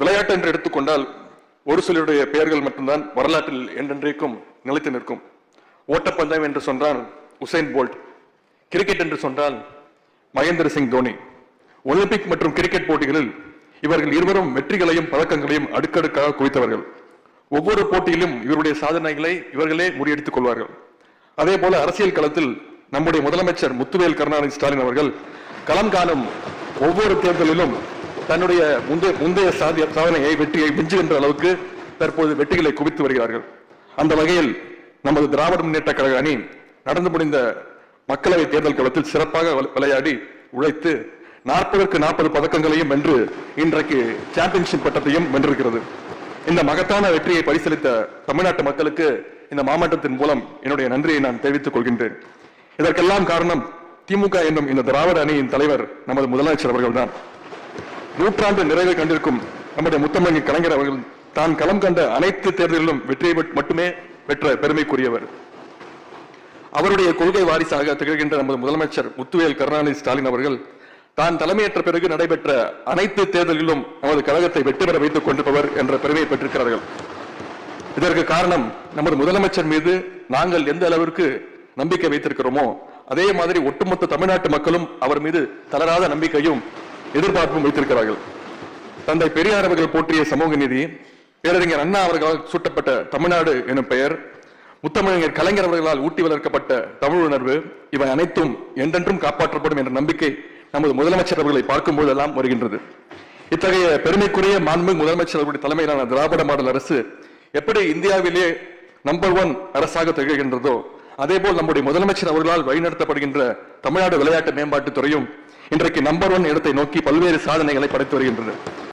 விளையாட்டு என்று எடுத்துக்கொண்டால் ஒரு சிலருடைய பெயர்கள் மட்டும்தான் வரலாற்றில் என்றென்றைக்கும் நிலைத்து நிற்கும். ஓட்டப்பந்தயம் என்று சொன்னால் உசைன் போல்ட் கிரிக்கெட் என்று சொன்னால் மகேந்திர சிங் தோனி. ஒலிம்பிக் மற்றும் கிரிக்கெட் போட்டிகளில் இவர்கள் இருவரும் வெற்றிகளையும் பதக்கங்களையும் அடுக்கடுக்காக குவித்தவர்கள். ஒவ்வொரு போட்டியிலும் இவருடைய சாதனைகளை இவர்களே முறியடித்துக் கொள்வார்கள். அதே போல அரசியல் களத்தில் நம்முடைய முதலமைச்சர் முத்துவேல் கருணாநிதி ஸ்டாலின் அவர்கள் களம் காணும் ஒவ்வொரு தேர்தலிலும் தன்னுடைய முந்தைய முந்தைய சாதிய சாதனையை வெற்றியை மிஞ்சுகின்ற அளவுக்கு தற்போது வெற்றிகளை குவித்து வருகிறார்கள். அந்த வகையில் நமது திராவிட முன்னேற்ற கழக அணி நடந்து முடிந்த மக்களவை தேர்தல் களத்தில் சிறப்பாக விளையாடி உழைத்து நாற்பதற்கு நாற்பது பதக்கங்களையும் வென்று இன்றைக்கு சாம்பியன்ஷிப் பட்டத்தையும் வென்றிருக்கிறது. இந்த மகத்தான வெற்றியை பரிசீலித்த தமிழ்நாட்டு மக்களுக்கு இந்த மாவட்டத்தின் மூலம் என்னுடைய நன்றியை நான் தெரிவித்துக் கொள்கின்றேன். இதற்கெல்லாம் காரணம் திமுக என்னும் இந்த திராவிட அணியின் தலைவர் நமது முதலமைச்சர் அவர்கள்தான். நூற்றாண்டு நிறைவை கண்டிருக்கும் நம்முடைய முத்தமிழ் கலைஞர் அவர்கள் தான் களம் கண்ட அனைத்து தேர்தலிலும் வெற்றியை மட்டுமே பெற்ற பெருமைக்குரியவர். அவருடைய கொள்கை வாரிசாக திகழ்கின்ற நமது முதலமைச்சர் முத்துவேல் கருணாநிதி ஸ்டாலின் அவர்கள் தான் தலைமையேற்ற பிறகு நடைபெற்ற அனைத்து தேர்தலிலும் நமது கழகத்தை வெற்றி பெற வைத்துக் கொண்டிருப்பவர் என்ற பெருமையை பெற்றிருக்கிறார்கள். இதற்கு காரணம் நமது முதலமைச்சர் மீது நாங்கள் எந்த அளவிற்கு நம்பிக்கை வைத்திருக்கிறோமோ அதே மாதிரி ஒட்டுமொத்த தமிழ்நாட்டு மக்களும் அவர் மீது தளராத நம்பிக்கையும் எதிர்பார்ப்பும் வைத்திருக்கிறார்கள். தந்தை பெரியார் அவர்கள் போற்றிய சமூக நீதி பேரறிஞர் அண்ணா அவர்களால் சூட்டப்பட்ட தமிழ்நாடு எனும் பெயர் முத்தமிழர் கலைஞர் அவர்களால் ஊட்டி வளர்க்கப்பட்ட தமிழ் உணர்வு இவை அனைத்தும் என்றென்றும் காப்பாற்றப்படும் என்ற நம்பிக்கை நமது முதலமைச்சர் அவர்களை பார்க்கும் போதெல்லாம் வருகின்றது. இத்தகைய பெருமைக்குரிய மாண்புமிகு முதலமைச்சர் அவருடைய தலைமையிலான திராவிட மாடல் அரசு எப்படி இந்தியாவிலே நம்பர் ஒன் அரசாக திகழ்கின்றதோ அதேபோல் நம்முடைய முதலமைச்சர் அவர்களால் வழிநடத்தப்படுகின்ற தமிழ்நாடு விளையாட்டு மேம்பாட்டுத் துறையும் இன்றைக்கு நம்பர் ஒன் இடத்தை நோக்கி பல்வேறு சாதனைகளை படைத்து வருகின்றது.